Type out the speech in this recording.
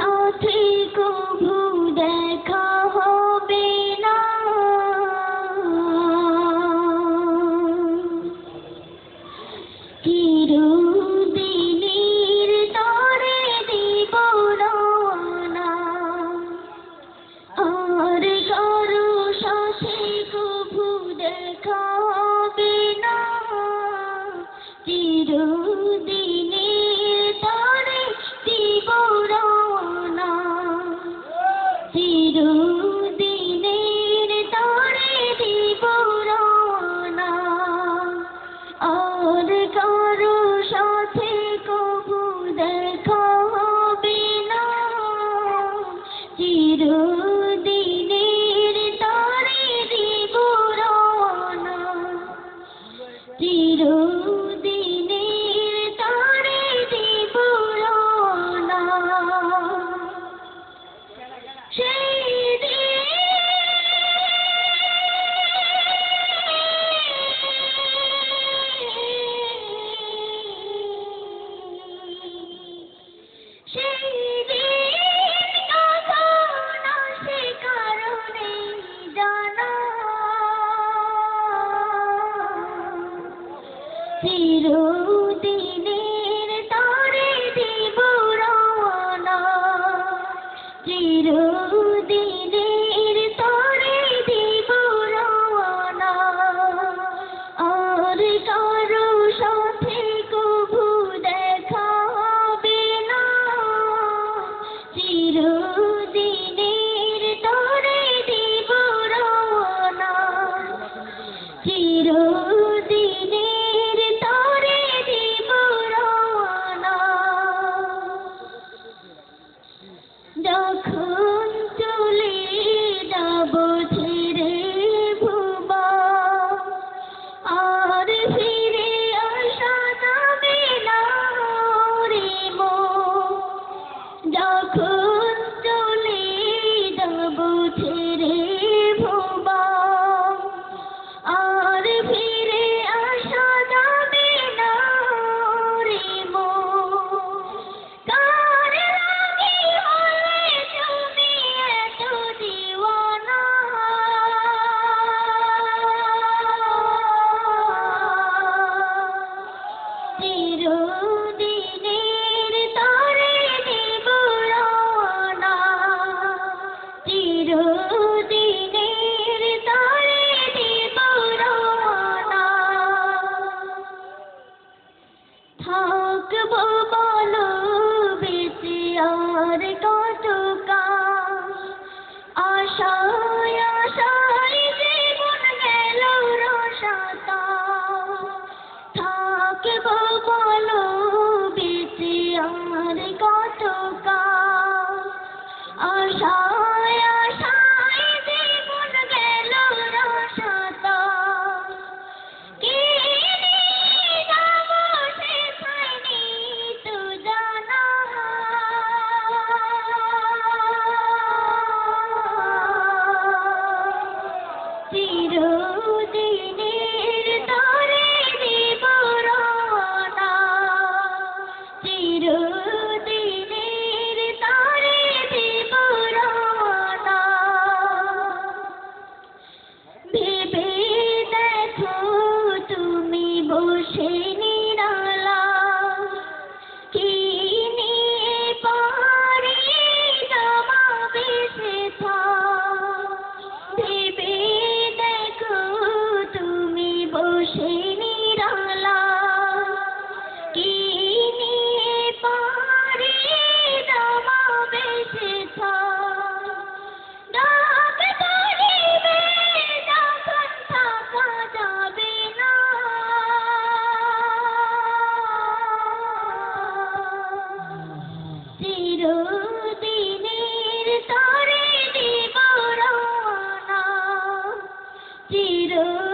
সাথে কভু দেখা হবে না। চিরদিনের তরে দিব না আর কারও সাথে কভু দেখা হবে না। চিরদিন আর ফিরে রে যখন চলে যাব ছেড়ে আর কত কাজ? আশায় আশায় জীবন গেল রসাতা। থাকব বলো বেঁচে আর কত কাজ? আশা freedom.